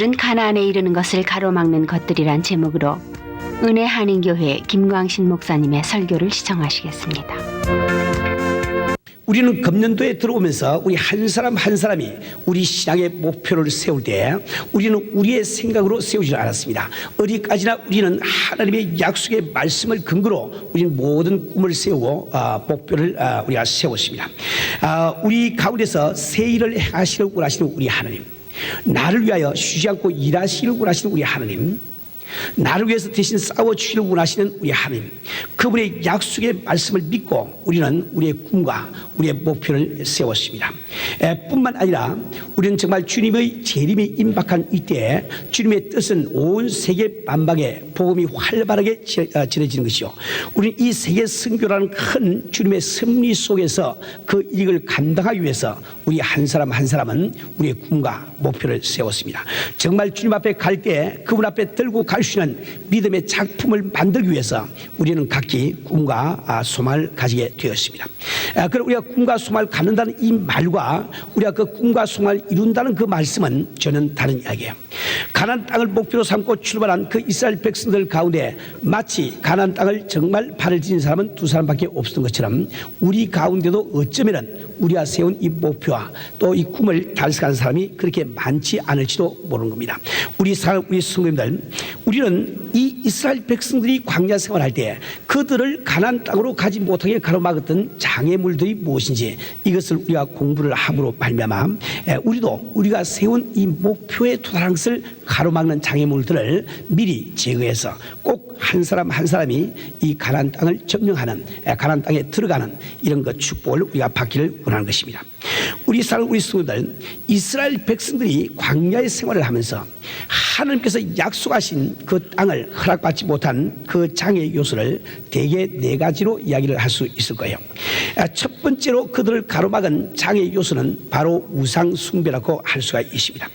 오늘은 가나안에 이르는 것을 가로막는 것들이란 제목으로 은혜 한인교회 김광신 목사님의 설교를 시청하시겠습니다. 우리는 금년도에 들어오면서 우리 한 사람 한 사람이 우리 신앙의 목표를 세울 때 우리는 우리의 생각으로 세우지 않았습니다. 어디까지나 우리는 하나님의 약속의 말씀을 근거로 우리는 모든 꿈을 세우고 아, 목표를 아, 우리가 세웠습니다. 아, 우리 가운데서 새 일을 행하시길 원하시는 우리 하나님, 나를 위하여 쉬지 않고 일하시기를 원하시는 우리 하나님, 나를 위해서 대신 싸워주기를 원하시는 우리 하나님. 그분의 약속의 말씀을 믿고 우리는 우리의 꿈과 우리의 목표를 세웠습니다. 에, 뿐만 아니라 우리는 정말 주님의 재림이 임박한 이때에 주님의 뜻은 온 세계 만방에 복음이 활발하게 지- 어, 전해지는 것이요. 우리는 이 세계 선교라는 큰 주님의 섭리 속에서 그 일을 감당하기 위해서 우리 한 사람 한 사람은 우리의 꿈과 목표를 세웠습니다. 정말 주님 앞에 갈 때 그분 앞에 들고 갈 수 있는 믿음의 작품을 만들기 위해서 우리는 각기 꿈과 아, 소망을 가지게 되었습니다. 아, 그럼 우리가 꿈과 소망을 갖는다는 이 말과 우리가 그 꿈과 소망을 이룬다는 그 말씀은 저는 다른 이야기예요. 가난 땅을 목표로 삼고 출발한 그 이스라엘 백성들 가운데 마치 가난 땅을 정말 발을 지닌 사람은 두 사람밖에 없었던 것처럼 우리 가운데도 어쩌면은 우리가 세운 이 목표와 또 이 꿈을 달성하는 사람이 그렇게 많지 않을지도 모르는 겁니다. 우리 사람, 우리 성도님들, 우리 는 이 이스라엘 백성들이 광야 생활할 때 그들을 가난 땅으로 가지 못하게 가로막았던 장애물들이 무엇인지 이것을 우리가 공부를 함으로 말미암아 에, 우리도 우리가 세운 이 목표에 도달한 것을 가로막는 장애물들을 미리 제거해서 꼭 한 사람 한 사람이 이 가난 땅을 점령하는 에, 가난 땅에 들어가는 이런 것 축복을 우리가 받기를 원하는 것입니다. 우리 사람 우리 성도들 이스라엘 백성들이 광야의 생활을 하면서 하나님께서 약속하신 그 땅을 허락받지 못한 그 장애 요소를 대개 네 가지로 이야기를 할 수 있을 거예요. 아, 첫 번째로 그들을 가로막은 장애 요소는 바로 우상 숭배라고 할 수가 있습니다.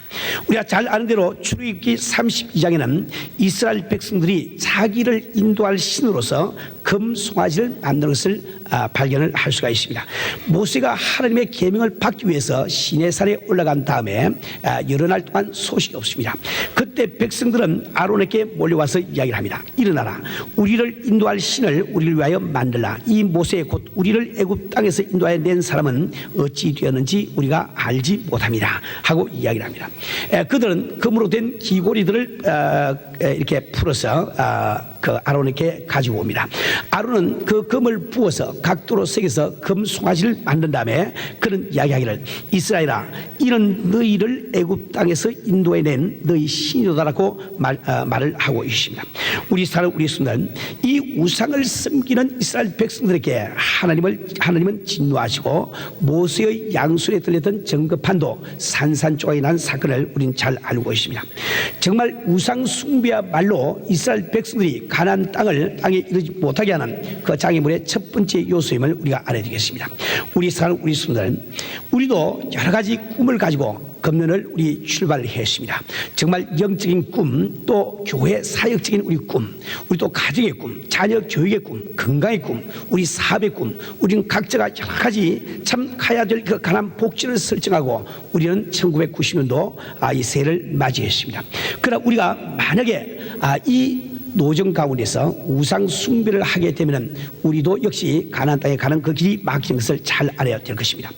우리가 잘 아는 대로 출애굽기 32장에는 이스라엘 백성들이 자기를 인도할 신으로서 금 송아지를 만드는 것을 아, 발견을 할 수가 있습니다. 모세가 하나님의 계명을 받기 위해서 시내산에 올라간 다음에 아, 여러 날 동안 소식이 없습니다. 그때 백성들은 아론에게 몰려와서 이야기를 합니다. 일어나라. 우리를 인도할 신을 우리를 위하여 만들라. 이 모세 곧 우리를 애굽 땅에서 인도하여 낸 사람은 어찌 되었는지 우리가 알지 못합니다. 하고 이야기를 합니다. 에, 그들은 금으로 된 귀고리들을 어, 에, 이렇게 풀어서 어, 그 아론에게 가지고 옵니다. 아론은 그 금을 부어서 각도로 새겨서 금 송아지를 만든 다음에 그런 이야기하기를 이스라엘아 이는 너희를 애굽 땅에서 인도해낸 너희 신이다라고 말, 어, 말을 하고 있습니다. 우리 사람 우리 순간 이 우상을 섬기는 이스라엘 백성들에게 하나님을 하나님은 진노하시고 모세의 양손에 들렸던 정급판도 산산조각이 난 사건을 우리는 잘 알고 있습니다. 정말 우상 숭배야말로 이스라엘 백성들이 가나안 땅을 땅에 이르지 못하게 하는 그 장애물의 첫 번째 요소임을 우리가 알아야 되겠습니다. 우리 사람 우리 순간 우리도 여러 가지 꿈을 가지고 금년을 우리 출발을 했습니다. 정말 영적인 꿈, 또 교회 사역적인 우리 꿈, 우리 또 가정의 꿈, 자녀 교육의 꿈, 건강의 꿈, 우리 사업의 꿈, 우리는 각자가 여러 가지 참 가야 될 그 가난 복지를 설정하고 우리는 1990년도 아, 이 새해를 맞이했습니다. 그러나 우리가 만약에 아, 이 노정 가운데서 우상 숭배를 하게 되면 우리도 역시 가나안 땅에 가는 그 길이 막히는 것을 잘 알아야 될 것입니다.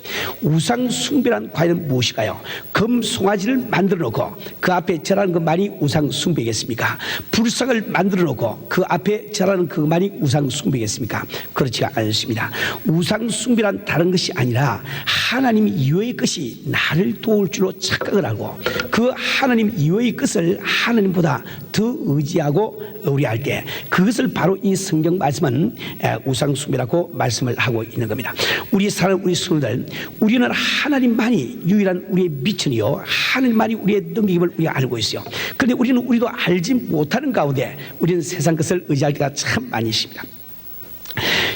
우상 숭배란 과연 무엇일까요? 금 송아지를 만들어 놓고 그 앞에 절하는 것만이 우상 숭배겠습니까? 불상을 만들어 놓고 그 앞에 절하는 그것만이 우상 숭배겠습니까? 그렇지가 않습니다. 우상 숭배란 다른 것이 아니라 하나님 이외의 것이 나를 도울 줄로 착각을 하고 그 하나님 이외의 것을 하나님보다 더 의지하고 우리 할때 그것을 바로 이 성경 말씀은 에, 우상 숭배라고 말씀을 하고 있는 겁니다. 우리 사람 우리 성도들 우리는 하나님만이 유일한 우리의 미천이요 하나님만이 우리의 능력임을 우리가 알고 있어요. 그런데 우리는 우리도 알지 못하는 가운데 우리는 세상 것을 의지할 때가 참 많이 있습니다.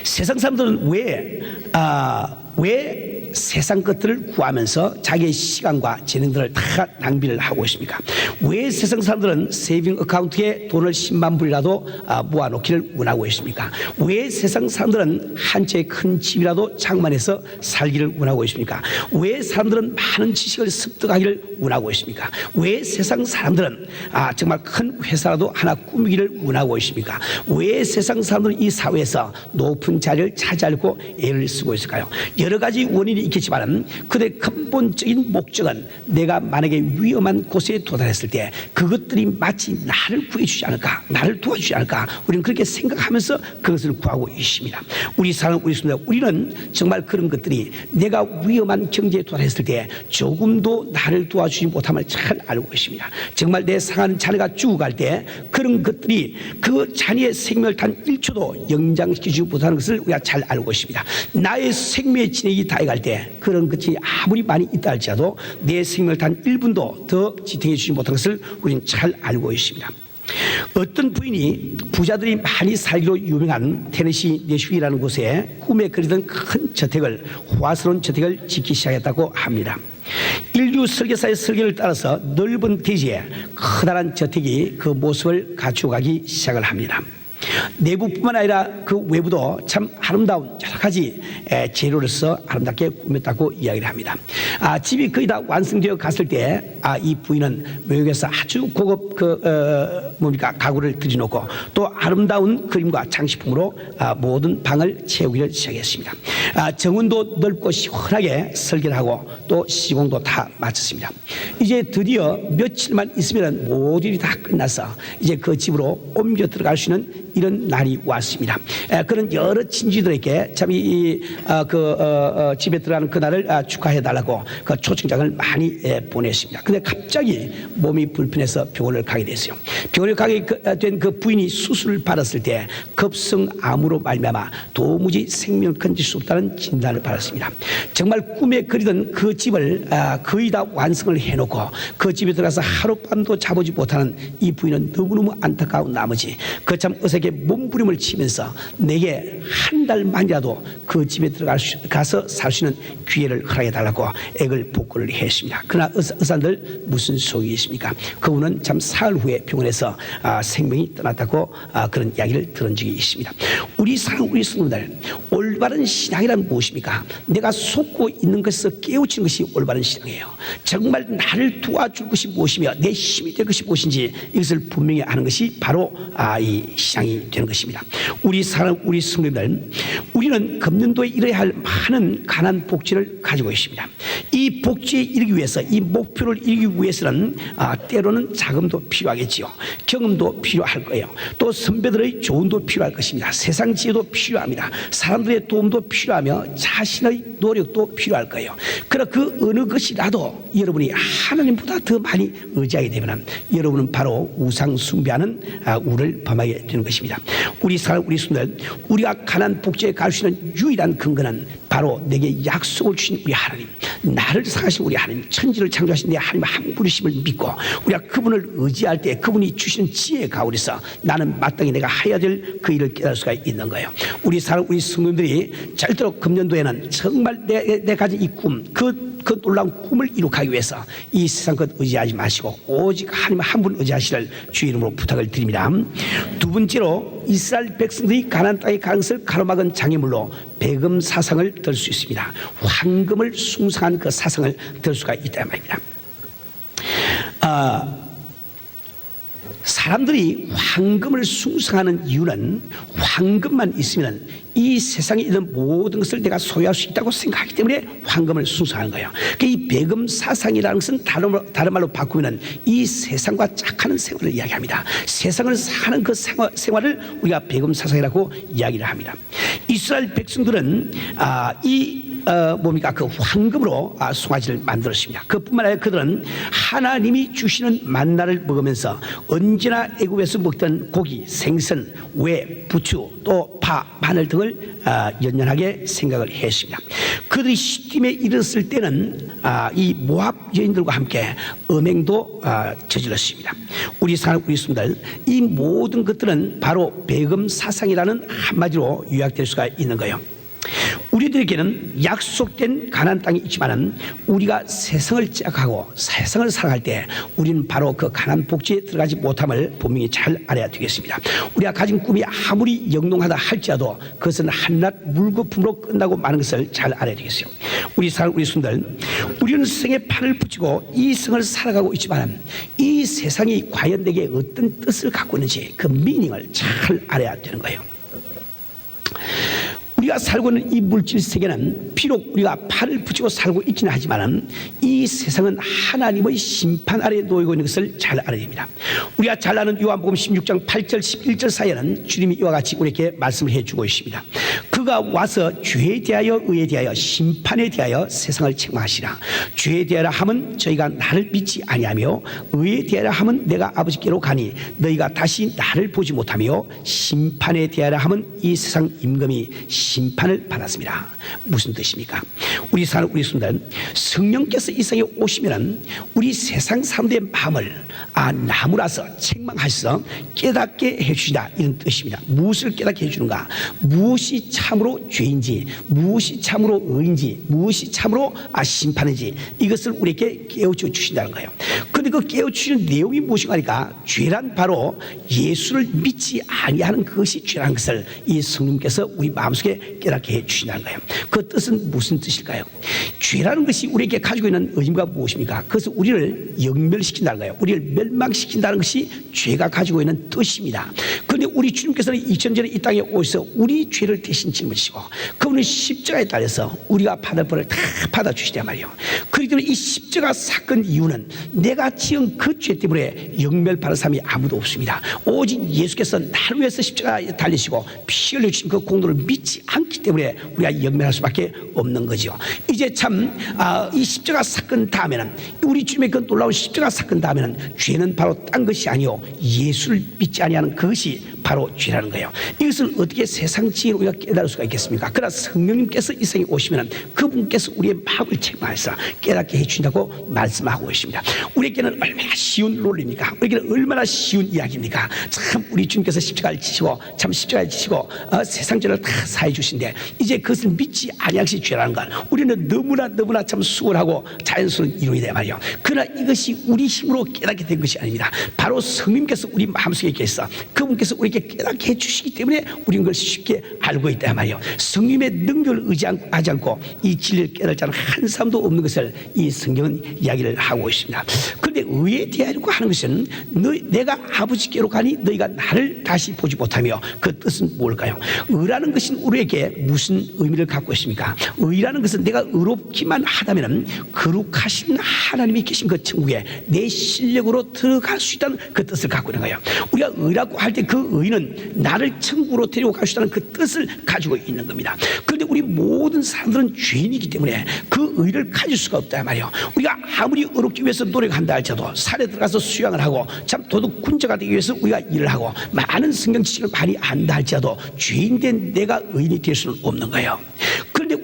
세상 사람들은 왜, 아, 왜 세상 것들을 구하면서 자기의 시간과 재능들을 다 낭비를 하고 있습니까? 왜 세상 사람들은 세이빙 어카운트에 돈을 10만 불이라도 아, 모아놓기를 원하고 있습니까? 왜 세상 사람들은 한채큰 집이라도 장만해서 살기를 원하고 있습니까? 왜 사람들은 많은 지식을 습득하기를 원하고 있습니까? 왜 세상 사람들은 아, 정말 큰 회사라도 하나 꾸미기를 원하고 있습니까? 왜 세상 사람들은 이 사회에서 높은 자리를 차지하려고 애를 쓰고 있을까요? 여러 가지 원인이 있겠지만 그들의 근본적인 목적은 내가 만약에 위험한 곳에 도달했을 때 그것들이 마치 나를 구해주지 않을까, 나를 도와주지 않을까, 우리는 그렇게 생각하면서 그것을 구하고 있습니다. 우리 사람, 우리 순간 우리는 정말 그런 것들이 내가 위험한 경지에 도달했을 때 조금도 나를 도와주지 못함을 잘 알고 있습니다. 정말 내 사랑하는 자녀가 죽어갈 때 그런 것들이 그 자녀의 생명을 단 1초도 연장시키지 못하는 것을 우리가 잘 알고 있습니다. 나의 생명의 진액이 다해갈 때 그런 것이 아무리 많이 있다 할지라도 내 생명을 단 1분도 더 지탱해 주지 못하는 것을 우리는 잘 알고 있습니다. 어떤 부인이 부자들이 많이 살기로 유명한 테네시 내슈이라는 곳에 꿈에 그리던 큰 저택을 호화스러운 저택을 짓기 시작했다고 합니다. 인류 설계사의 설계를 따라서 넓은 대지에 커다란 저택이 그 모습을 갖추어가기 시작을 합니다. 내부뿐만 아니라 그 외부도 참 아름다운 여러 가지 에, 재료로서 아름답게 꾸몄다고 이야기를 합니다. 아, 집이 거의 다 완성되어 갔을 때, 아, 이 부인은 외국에서 아주 고급 그, 어, 뭡니까, 가구를 들여놓고 또 아름다운 그림과 장식품으로 아, 모든 방을 채우기를 시작했습니다. 아, 정원도 넓고 시원하게 설계를 하고 또 시공도 다 마쳤습니다. 이제 드디어 며칠만 있으면 모든 일이 다 끝나서 이제 그 집으로 옮겨 들어갈 수 있는 이런 날이 왔습니다. 에, 그런 여러 친지들에게 참이그 집에 들어가는 그날을 아, 축하해 달라고 그 초청장을 많이 에, 보냈습니다. 근데 갑자기 몸이 불편해서 병원을 가게 됐어요. 병원을 가게 된 그 부인이 수술을 받았을 때 급성 암으로 말미암아 도무지 생명을 건질 수 없다는 진단을 받았습니다. 정말 꿈에 그리던 그 집을 아, 거의 다 완성을 해놓고 그 집에 들어가서 하룻밤도 자보지 못하는 이 부인은 너무너무 안타까운 나머지 그 참 어색 에 몸부림을 치면서 내게 한 달만이라도 그 집에 들어갈 수, 가서 살 수 있는 기회를 허락해 달라고 액을 복구를 했습니다. 그러나 의사, 의사들 무슨 소용이 있습니까? 그분은 참 사흘 후에 병원에서 아, 생명이 떠났다고 아, 그런 이야기를 들은 적이 있습니다. 우리 사랑 우리 성도들 올바른 신앙이란 무엇입니까? 내가 속고 있는 것에서 깨우치는 것이 올바른 신앙이에요. 정말 나를 도와줄 것이 무엇이며 내 힘이 될 것이 무엇인지 이것을 분명히 아는 것이 바로 아, 이 신앙이 되는 것입니다. 우리 사랑 우리 성도들 우리는 금년도에 이뤄야 할 많은 가난 복지를 가지고 있습니다. 이 복지에 이르기 위해서 이 목표를 이루기 위해서는 아, 때로는 자금도 필요하겠지요. 경험도 필요할 거예요. 또 선배들의 조언도 필요할 것입니다. 세상 지혜도 필요합니다. 사람들의 도움도 필요하며 자신의 노력도 필요할 거예요. 그러나 그 어느 것이라도 여러분이 하나님보다 더 많이 의지하게 되면 여러분은 바로 우상 숭배하는 아, 우를 범하게 되는 것입니다. 우리 사람 우리 순들 우리가 가난 복지에 갈 수 있는 유일한 근거는 바로 내게 약속을 주신 우리 하나님, 나를 사하신 우리 하나님, 천지를 창조하신 내 하나님 한 분이심을 믿고 우리가 그분을 의지할 때 그분이 주시는 지혜 가운데서 나는 마땅히 내가 해야 될 그 일을 깨달을 수가 있는 거예요. 우리 사람 우리 성도들이 절대로 금년도에는 정말 내, 내 가진 이 꿈, 그, 그 놀라운 꿈을 이룩하기 위해서 이 세상 것 의지하지 마시고 오직 하나님 한 분 의지하시를 주 이름으로 부탁을 드립니다. 두 번째로 이스라엘 백성들이 가나안 땅의 가능성을 가로막은 장애물로 배금 사상을 들 수 있습니다. 황금을 숭상한 그 사상을 들 수가 있단 말입니다. 아, 사람들이 황금을 숭상하는 이유는 황금만 있으면 이 세상에 있는 모든 것을 내가 소유할 수 있다고 생각하기 때문에 황금을 숭상하는 거예요. 그이 배금 사상이라는 것은 다른, 말- 다른 말로 바꾸면 이 세상과 짝하는 생활을 이야기합니다. 세상을 사는 그 생활, 생활을 우리가 배금 사상이라고 이야기를 합니다. 이스라엘 백성들은 아, 이 어, 뭡니까 그 황금으로 아, 송아지를 만들었습니다. 그뿐만 아니라 그들은 하나님이 주시는 만나를 먹으면서 언제나 애굽에서 먹던 고기, 생선, 외, 부추, 또 파, 마늘 등을 아, 연연하게 생각을 했습니다. 그들이 시딤에 이르렀을 때는 아, 이 모압 여인들과 함께 음행도 아, 저질렀습니다. 우리 사람 우리 순들 이 모든 것들은 바로 배금 사상이라는 한마디로 요약될 수가 있는 거예요. 우리 우리들에게는 약속된 가나안 땅이 있지만은 우리가 세상을 짝하고 세상을 살아갈 때 우리는 바로 그 가나안 복지에 들어가지 못함을 분명히 잘 알아야 되겠습니다. 우리가 가진 꿈이 아무리 영롱하다 할지라도 그것은 한낱 물거품으로 끝나고 마는 것을 잘 알아야 되겠어요. 우리 살 우리 순들 우리는 세상에 팔을 붙이고 이 생을 살아가고 있지만 이 세상이 과연 내게 어떤 뜻을 갖고 있는지 그 미닝을 잘 알아야 되는 거예요. 우리가 살고 있는 이 물질 세계는 비록 우리가 팔을 붙이고 살고 있기는 하지만은 이 세상은 하나님의 심판 아래 놓이고 있는 것을 잘 알아야 됩니다. 우리가 잘 아는 요한복음 16장 8절 11절 사이에는 주님이 이와 같이 우리에게 말씀을 해주고 있습니다. 그가 와서 죄에 대하여 의에 대하여 심판에 대하여 세상을 책망하시라. 죄에 대하여 함은 저희가 나를 믿지 아니하며 의에 대하여 함은 내가 아버지께로 가니 너희가 다시 나를 보지 못하며 심판에 대하여 함은 이 세상 임금이 심판을 받았습니다. 무슨 뜻입니까? 우리 사는 우리 순간 성령께서 이 세상에 오시면은 우리 세상 사람들의 마음을 아 나무라서 책망하셔서 깨닫게 해주시다 이런 뜻입니다. 무엇을 깨닫게 해주는가? 무엇이 참으로 죄인지, 무엇이 참으로 의인지, 무엇이 참으로 아 심판인지 이것을 우리에게 깨우쳐 주신다는 거예요. 근데 그 깨우치는 내용이 무엇인가 하니까 죄란 바로 예수를 믿지 아니하는 그것이 죄라는 것을 이 성령께서 우리 마음속에 깨닫게 해 주신다는 거예요. 그 뜻은 무슨 뜻일까요? 죄라는 것이 우리에게 가지고 있는 의미가 무엇입니까? 그것은 우리를 영멸시킨다는 거예요. 우리를 멸망시킨다는 것이 죄가 가지고 있는 뜻입니다. 그런데 우리 주님께서는 2000년 전에 이 땅에 오셔서 우리 죄를 대신 짊어지시고 그분은 십자가에 달려서 우리가 받을 벌을 다 받아주시단 말이에요. 그 때문에 이 십자가 사건 이유는 내가 지은 그 죄 때문에 영멸받은 사람이 아무도 없습니다. 오직 예수께서 나를 위해서 십자가에 달리시고 피 흘려주신 그 공로를 믿지 않기 때문에 우리가 영멸할 수밖에 없는 거죠. 이제 참, 아, 이 십자가 사건 다음에는 우리 주님의 그 놀라운 십자가 사건 다음에는 죄는 바로 딴 것이 아니요 예수를 믿지 아니하는 그것이 바로 죄라는 거예요. 이것을 어떻게 세상 지혜로 우리가 깨달을 수가 있겠습니까? 그러나 성령님께서 이 세상에 오시면 그분께서 우리의 마음을 책망해서 깨닫게 해주신다고 말씀하고 계십니다. 우리에게는 얼마나 쉬운 논리입니까? 우리에게는 얼마나 쉬운 이야기입니까? 참 우리 주님께서 십자가를 지시고 참 십자가를 지시고 어, 세상 죄를 다 사해 주신데 이제 그것을 믿지 것이 죄라는 걸 우리는 너무나 너무나 참 수월하고 자연스러운 이론이다 말이요. 그러나 이것이 우리 힘으로 깨닫게 된 것이 아닙니다. 바로 성령님께서 우리 마음속에 계셔 그분께서 우리 에게 깨닫게 해주시기 때문에 우리는 그걸 쉽게 알고 있다 말이요. 성령의 능력을 의지하지 않고 이 진리를 깨달을 자는 한 사람도 없는 것을 이 성경은 이야기를 하고 있습니다. 그런데 의에 대하려고 하는 것은 너, 내가 아버지께로 가니 너희가 나를 다시 보지 못하며 그 뜻은 뭘까요? 의라는 것은 우리에게 무슨 의미를 갖고 있습니까? 의라는 것은 내가 의롭기만 하다면 거룩하신 하나님이 계신 그 천국에 내 실력으로 들어갈 수 있다는 그 뜻을 갖고 있는 거예요. 우리가 의라고 할 때 그 의는 나를 천국으로 데리고 있다는 그 뜻을 가지고 있는 겁니다. 그런데 우리 모든 사람들은 죄인이기 때문에 그 의를 가질 수가 없다 말이에요. 우리가 아무리 의롭기 위해서 노력한다 할지라도 산에 들어가서 수양을 하고 참 도둑 군자가 되기 위해서 우리가 일을 하고 많은 성경 지식을 많이 안다 할지라도 죄인된 내가 의인이 될 수는 없는 거예요.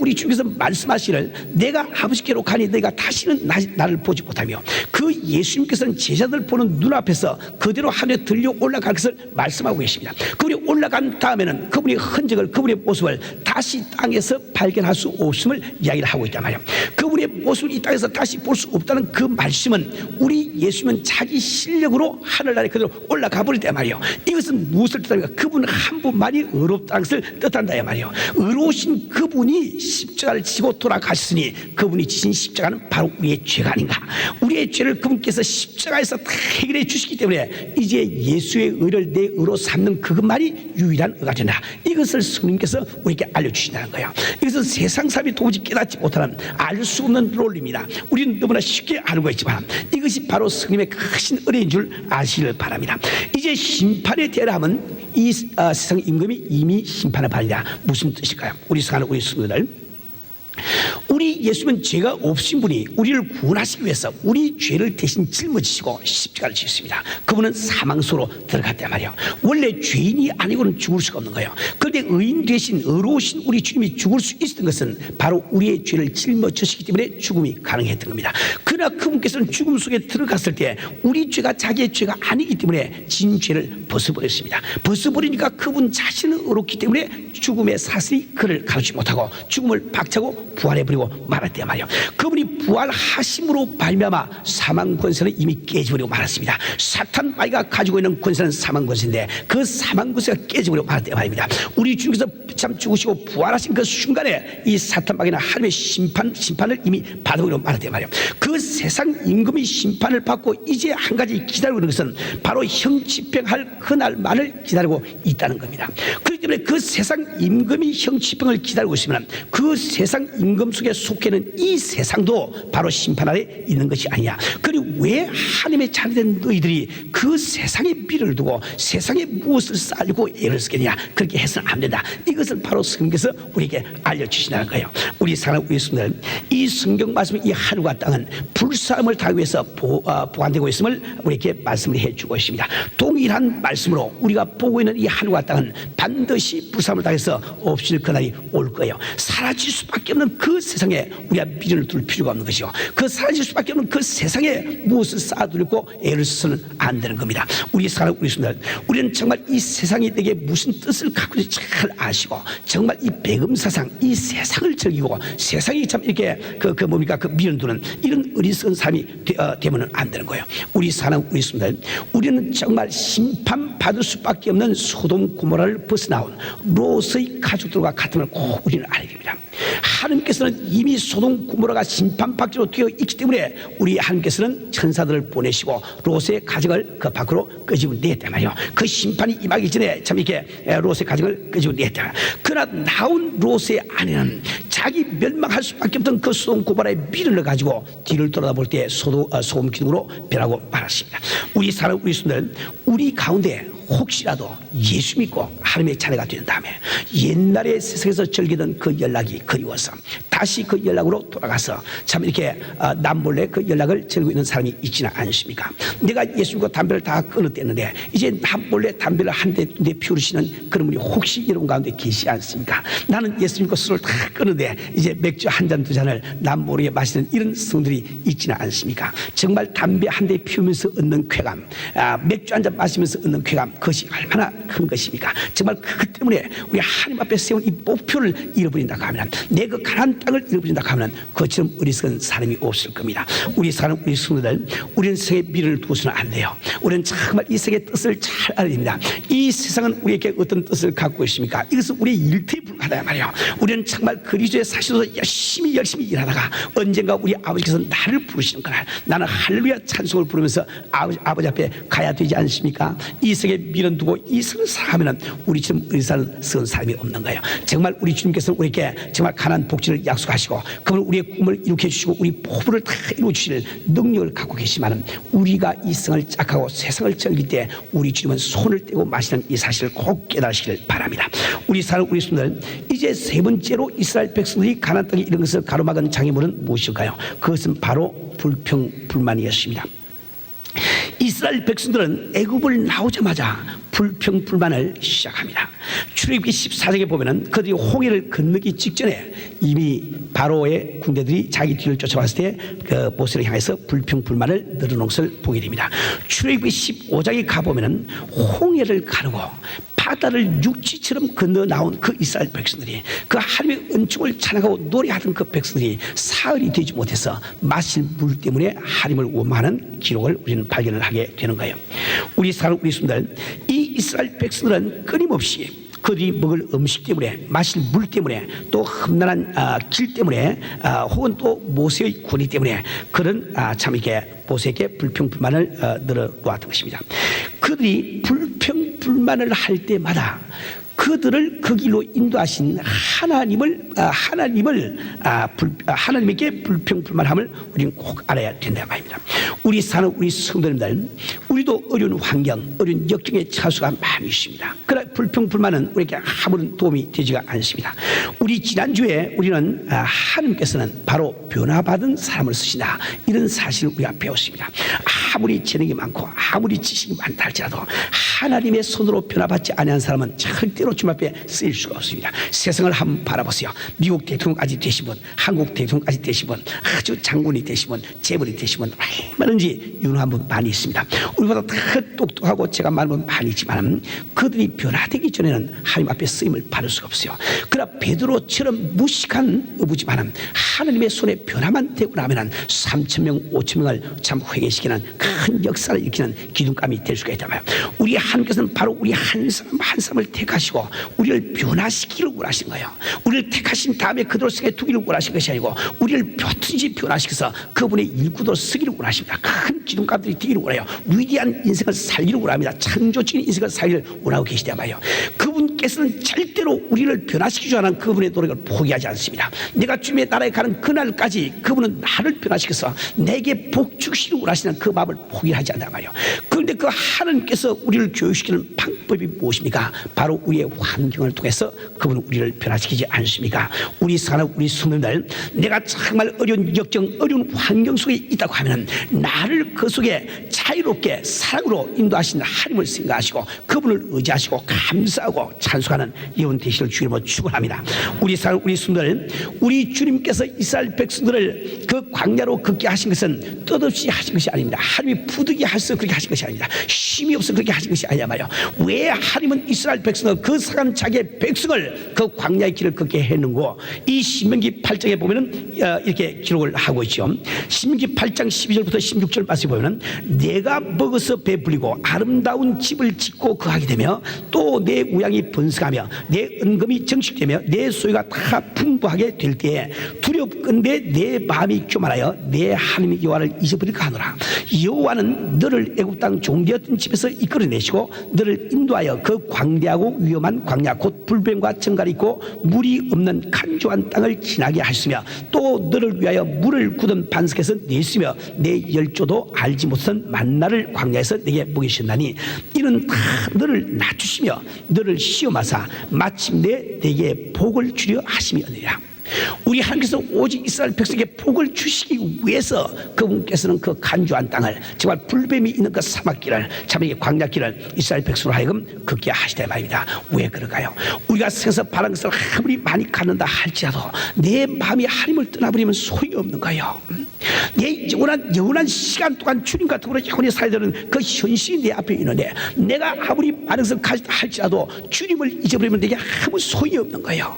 우리 주께서 말씀하시를 내가 아버지께로 가니 너희가 다시는 나, 나를 보지 못하며 그 예수님께서는 제자들 보는 눈앞에서 그대로 하늘에 들려 올라갈 것을 말씀하고 계십니다. 그분이 올라간 다음에는 그분의 흔적을 그분의 모습을 다시 땅에서 발견할 수 없음을 이야기를 하고 있단 말이에요. 그분의 모습을 이 땅에서 다시 볼 수 없다는 그 말씀은 우리 예수님은 자기 실력으로 하늘나라에 그대로 올라가 버렸단 말이에요. 이것은 무엇을 뜻합니까? 그분 한 분만이 의롭다는 것을 뜻한다 말이에요. 의로우신 그분이 십자가를 지고 돌아가셨으니 그분이 지신 십자가는 바로 우리의 죄가 아닌가. 우리의 죄를 그분께서 십자가에서 다 해결해 주시기 때문에 이제 예수의 의를 내 의로 삼는 그것만이 유일한 의가 된다. 이것을 성령께서 우리에게 알려주신다는 거예요. 이것은 세상 사람이 도무지 깨닫지 못하는 알 수 없는 논리입니다. 우리는 너무나 쉽게 알고 있지만 이것이 바로 성령의 크신 은혜인 줄 아시기를 바랍니다. 이제 심판에 대하면 이 어, 세상 임금이 이미 심판을 받으리라. 무슨 뜻일까요? 우리 사는 우리 성도들 우리 예수님은 죄가 없신 분이 우리를 구원하시기 위해서 우리 죄를 대신 짊어지시고 십자가를 지셨습니다. 그분은 사망소로 들어갔단 말이에요. 원래 죄인이 아니고는 죽을 수가 없는 거예요. 그런데 의인 대신 의로우신 우리 주님이 죽을 수 있었던 것은 바로 우리의 죄를 짊어지시기 때문에 죽음이 가능했던 겁니다. 그러나 그분께서는 죽음 속에 들어갔을 때 우리 죄가 자기의 죄가 아니기 때문에 진 죄를 벗어버렸습니다. 벗어버리니까 그분 자신은 어렵기 때문에 죽음의 사슬이 그를 가르치 못하고 죽음을 박차고 부활해버리고 말았대 말이요. 그분이 부활하심으로 발명하 사망 권세는 이미 깨져버리고 말았습니다. 사탄 마이가 가지고 있는 권세는 사망 권세인데 그 사망 권세가 깨져버리고 말았대 말입니다. 우리 주님께서 참 죽으시고 부활하신 그 순간에 이 사탄 마귀는 하나님의 심판 심판을 이미 받아버리고 말았대 말이요. 그 세상 임금이 심판을 받고 이제 한 가지 기다리고 있는 것은 바로 형 집행할 그날만을 기다리고 있다는 겁니다. 그렇기 때문에 그 세상 임금이 형 집행을 기다리고 있으면 그 세상 임금 속에 속해 있는 이 세상도 바로 심판 아래 있는 것이 아니야. 그리고 왜 하나님의 자녀된 너희들이 그 세상에 미를 두고 세상에 무엇을 쌓고 애를 쓰겠냐? 그렇게 해서는 안 된다. 이것을 바로 성경에서 우리에게 알려주시다는 거예요. 우리 사랑하는 우리 성들 이 성경 말씀 이 하늘과 땅은 불사함을 당하기 위해서 보, 어, 보관되고 있음을 우리에게 말씀을 해주고 있습니다. 동일한 말씀으로 우리가 보고 있는 이 하늘과 땅은 반드시 불사함을 당해서 없을 그날이 올 거예요. 사라질 수밖에 없는 그 세상에 우리가 미련을 둘 필요가 없는 것이요. 그 사라질 수밖에 없는 그 세상에 무엇을 쌓아두고 애를 써서는 안 되는 겁니다. 우리 사랑 우리 순들 우리는 정말 이 세상이 내게 무슨 뜻을 갖고 있는지 잘 아시고 정말 이 배금 사상 이 세상을 즐기고 세상이 참 이렇게 그, 그 뭡니까 그 미련 두는 이런 어리석은 삶이 되, 어, 되면은 안 되는 거예요. 우리 사랑 우리 순들 우리는 정말 심판 받을 수밖에 없는 소돔 고모라를 벗어나온 롯의 가족들과 같음을 꼭 우리는 알아야 됩니다. 하나님께서는 이미 소돔 고모라가 심판받기로 되어 있기 때문에 우리 하나님께서는 천사들을 보내시고 롯의 가정을 그 밖으로 끄집어 냈단 말이요. 그 심판이 임하기 전에 참 이렇게 롯의 가정을 끄집어 냈다. 그러나 나온 롯의 아내는 자기 멸망할 수밖에 없던 그 소돔 고모라의 미련을 가지고 뒤를 돌아볼 때 소도, 어, 소금 기둥으로 변하고 말았습니다. 우리 사람 우리 손들 우리 가운데 혹시라도 예수 믿고 하나님의 자녀가 된 다음에 옛날에 세상에서 즐기던 그 연락이 그리워서 다시 그 연락으로 돌아가서 참 이렇게 어, 남몰래 그 연락을 즐기고 있는 사람이 있지는 않으십니까? 내가 예수 믿고 담배를 다 끊었댔는데 이제 남몰래 담배를 한대 피우시는 그런 분이 혹시 여러분 가운데 계시지 않습니까? 나는 예수 믿고 술을 다 끊었는데 이제 맥주 한 잔 두 잔을 남모르게 마시는 이런 성들이 있지는 않습니까? 정말 담배 한 대 피우면서 얻는 쾌감, 아, 맥주 한 잔 마시면서 얻는 쾌감 그것이 얼마나 큰 것입니까? 정말 그것 때문에 우리 하나님 앞에 세운 이 목표를 잃어버린다 하면 내 그 가난 땅을 잃어버린다 하면 그처럼 어리석은 사람이 없을 겁니다. 우리 사람 우리 성도들 우리는 세상의 미래를 두고서는 안 돼요. 우리는 정말 이 세계의 뜻을 잘 알아야 됩니다. 이 세상은 우리에게 어떤 뜻을 갖고 있습니까? 이것은 우리의 일터에 불과하다 말이에요. 우리는 정말 그리스도의 사실로서 열심히 열심히 일하다가 언젠가 우리 아버지께서 나를 부르시는 그날 나는 할렐루야 찬송을 부르면서 아버지, 아버지 앞에 가야 되지 않습니까? 이 세계 미련 두고 이 세상을 살아가면 우리처럼 의사를 쓰는 사람이 없는 거예요. 정말 우리 주님께서 우리에게 정말 가난 복지를 약속하시고 그분 우리의 꿈을 이루게 해주시고 우리 포부를 다 이루어 주실 능력을 갖고 계시지만 우리가 이 세상을 짝하고 세상을 즐길 때 우리 주님은 손을 떼고 마시는 이 사실을 꼭 깨달으시길 바랍니다. 우리 사는 우리 손들 이제 세 번째로 이스라엘 백성들이 가난 땅에 이런 것을 가로막은 장애물은 무엇일까요? 그것은 바로 불평 불만이었습니다. 이스라엘 백성들은 애굽을 나오자마자 불평 불만을 시작합니다. 출애굽기 14장에 보면은 그들이 홍해를 건너기 직전에 이미 바로의 군대들이 자기 뒤를 쫓아왔을 때 그 모세를 향해서 불평 불만을 늘어놓은 것을 보게 됩니다. 출애굽기 15장에 가 보면은 홍해를 가르고 바다를 육지처럼 건너 나온 그 이스라엘 백성들이 그 하나님의 은총을 찬양하고 노래하던 그 백성들이 사흘이 되지 못해서 마실 물 때문에 하나님을 원망하는 기록을 우리는 발견을 하게 되는 거예요. 우리 사람 우리 순들 이 이스라엘 백성들은 끊임없이 그들이 먹을 음식 때문에 마실 물 때문에 또 험난한 아, 길 때문에 아, 혹은 또 모세의 군이 때문에 그런 아, 참 이렇게 모세에게 불평불만을 어, 늘어놓았던 것입니다. 그들이 불평불만을 할 때마다 그들을 그 길로 인도하신 하나님을 아, 하나님을 아, 불, 아, 하나님에게 불평불만함을 우리는 꼭 알아야 된다 말입니다. 우리 사는 우리 성도님들 우리도 어려운 환경, 어려운 역경의 차수가 많이 있습니다. 그러나 불평 불만은 우리에게 아무런 도움이 되지가 않습니다. 우리 지난주에 우리는 아, 하나님께서는 바로 변화받은 사람을 쓰신다 이런 사실을 우리가 배웠습니다. 아무리 재능이 많고 아무리 지식이 많다 할지라도 하나님의 손으로 변화받지 아니한 사람은 절대로 주님 앞에 쓰일 수가 없습니다. 세상을 한번 바라보세요. 미국 대통령까지 되신 분, 한국 대통령까지 되신 분, 아주 장군이 되신 분, 재벌이 되신 분 얼마든지 유능한 분 많이 있습니다. 우리보다 더 똑똑하고 제가 많은 분 많이 있지만 그들이 변화되기 전에는 하나님 앞에 쓰임을 받을 수가 없어요. 그러나 베드로처럼 무식한 어부지만 하나님의 손에 변화만 되고 나면 3천 명, 5천 명을 참 회개시키는 큰 역사를 일으키는 기둥감이 될 수가 있다면 우리 하나님께서는 바로 우리 한 사람 한 사람을 택하시고 우리를 변화시키기를 원하신 거예요. 우리를 택하신 다음에 그대로 속에 두기를 원하신 것이 아니고 우리를 표든지 변화시켜서 그분의 일구도로 쓰기를 원하십니다. 큰 기둥감들이 되기를 원해요. 위대한 인생을 살기를 원합니다. 창조적인 인생을 살기를 원하고 계시다 말이요. 그분 께서는 절대로 우리를 변화시키지 않은 그분의 노력을 포기하지 않습니다. 내가 주님의 나라에 가는 그날까지 그분은 나를 변화시켜서 내게 복 주시기를 원하시는 그 마음을 포기하지 않단 말이요. 그런데 그 하나님께서 우리를 교육시키는 방법이 무엇입니까? 바로 우리의 환경을 통해서 그분은 우리를 변화시키지 않습니까? 우리 사는 우리 수민들 내가 정말 어려운 역정 어려운 환경 속에 있다고 하면 나를 그 속에 자유롭게 사랑으로 인도하신 하나님을 생각하시고 그분을 의지하시고 감사하고 찬 송하는 예언 되시를 주님으로 축원합니다. 우리 사는 우리 수민들 우리 주님께서 이스라엘 백성들을 그 광야로 걷게 하신 것은 뜻없이 하신 것이 아닙니다. 하나님이 부득이 하셔서 그렇게 하신 것이 아닙니다. 힘이 없어 그렇게 하신 것이 아니야 말이요. 왜 하나님은 이스라엘 백성을 그 사간 자기의 백성을 그 광야의 길을 걷게 했는고 이 신명기 8장에 보면은 어, 이렇게 기록을 하고 있죠. 신명기 8장 12절부터 16절 말씀에 보면은 내가 먹어서 배불리고 아름다운 집을 짓고 거하게 되며 또 내 우양이 번 성하며 내 은금이 정식되며 내 소유가 다 풍부하게 될 때에 두렵건대 내 마음이 교만하여 내 하나님 여호와를 잊어버릴까 하노라. 여호와는 너를 애굽 땅 종되었던 집에서 이끌어내시고 너를 인도하여 그 광대하고 위험한 광야 곧 불뱀과 정갈이 있고 물이 없는 간조한 땅을 지나게 하시며 또 너를 위하여 물을 굳은 반석에서 내시며 내 열조도 알지 못한 만나를 광야에서 내게 먹이셨나니 이는 다 너를 낮추시며 너를 시험 하사 마침내 내게 복을 주려 하심이었느니라 우리 하나님께서 오직 이스라엘 백성에게 복을 주시기 위해서 그분께서는 그 간주한 땅을 정말 불뱀이 있는 그 사막길을 참 이게 광야길을 이스라엘 백성으로 하여금 걷게 하시다 말입니다. 왜 그럴까요? 우리가 세상에서 바란 것을 아무리 많이 갖는다 할지라도 내 마음이 하나님을 떠나버리면 소용이 없는 거예요. 내 영원한 영원한 시간 동안 주님과 더불어 영원히 살아야 되는 그 현실이 내 앞에 있는데 내가 아무리 많은 것을 가졌다 할지라도 주님을 잊어버리면 내게 아무 소용이 없는 거예요.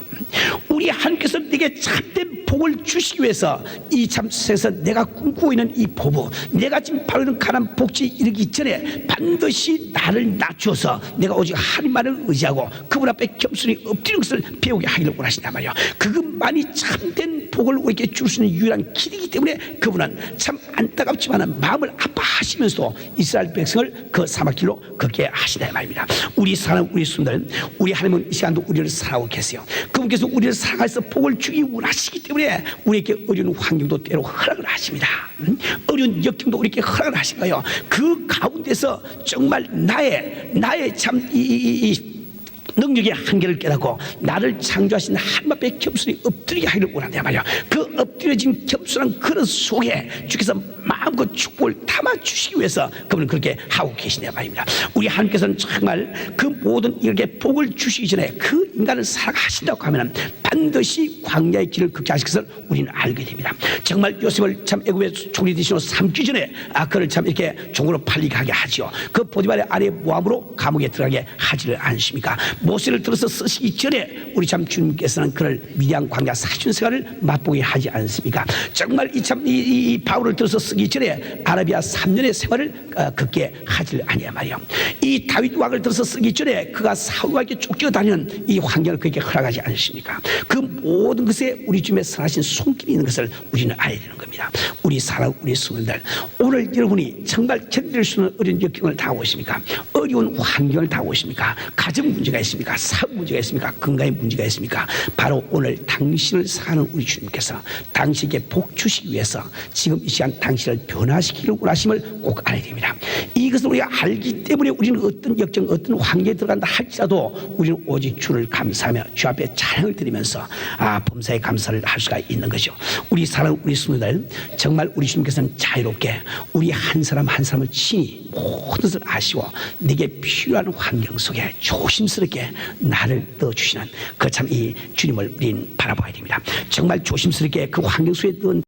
우리 하나님께서 내게 참된 복을 주시기 위해서 이 참 세상에서 내가 꿈꾸고 있는 이 보부 내가 지금 바로 있는 가난 복지 이르기 전에 반드시 나를 낮추어서 내가 오직 하나님만을 의지하고 그분 앞에 겸손히 엎드리는 것을 배우게 하기를 원하신단 말이에요. 그것만이 참된 복을 우리에게 줄 수 있는 유일한 길이기 때문에 그분은 참 안타깝지만 마음을 아파하시면서도 이스라엘 백성을 그 사막길로 걷게 하시다 말입니다 우리 사람 우리 순들 우리 하나님은 이 시간도 우리를 사랑하고 계세요 그분께서 우리를 사랑해서 복을 주기 원하시기 때문에 우리에게 어려운 환경도 때로 허락을 하십니다. 음? 어려운 역경도 우리에게 허락을 하신 거예요. 그 가운데서 정말 나의 나의 참이 능력의 한계를 깨닫고 나를 창조하신 앞에 겸손히 엎드리게 하기를 원한다 말이야. 그 엎드려진 겸손한 그릇 속에 주께서 마음껏 축복을 담아 주시기 위해서 그분은 그렇게 하고 계시냐 말입니다. 우리 하나님께서는 정말 그 모든 이렇게 복을 주시기 전에 그 인간을 사랑하신다고 하면 반드시 광야의 길을 걷게 하실 것을 우리는 알게 됩니다. 정말 요셉을 참 애굽의 총리 대신으로 삼기 전에 아 그를 참 이렇게 종으로 팔리게 하게 하지요. 그 보디발의 아내 모함으로 감옥에 들어가게 하지를 않습니까? 모세를 들어서 쓰시기 전에 우리 참 주님께서는 그를 미디안 광야 사춘 생활을 맛보게 하지 않습니까? 정말 이 참이 바울을 들어서 쓰기 전에 아라비아 3년의 생활을 어, 걷게 하질 아니야 말이야. 이 다윗 왕을 들어서 쓰기 전에 그가 사울에게 쫓겨다니는 이 환경을 그에게 허락하지 않으십니까? 그 모든 것에 우리 주님의 선하신 손길이 있는 것을 우리는 알아야 되는 겁니다. 우리 사랑 우리 수민들 오늘 여러분이 정말 견딜 수 있는 어려운 역경을 당하고 있습니까? 어려운 환경을 당하고 있습니까? 가정 문제가 있습니까? 사업 문제가 있습니까? 건강의 문제가 있습니까? 바로 오늘 당신을 사는 우리 주님께서 당신에게 복 주시기 위해서 지금 이 시간 당신을 변화시키기를 원하심을 꼭 알아야 됩니다. 이것을 우리가 알기 때문에 우리는 어떤 역정, 어떤 환경에 들어간다 할지라도 우리는 오직 주를 감사하며 주 앞에 찬양을 드리면서 아 범사에 감사를 할 수가 있는 것이죠. 우리 사랑 우리 성도들 정말 우리 주님께서는 자유롭게 우리 한 사람 한 사람을 친히 모든 것을 아시고 내게 필요한 환경 속에 조심스럽게 나를 넣어주시는 그 참 이 주님을 우리는 바라봐야 됩니다. 정말 조심스럽게 그 환경 속에 넣은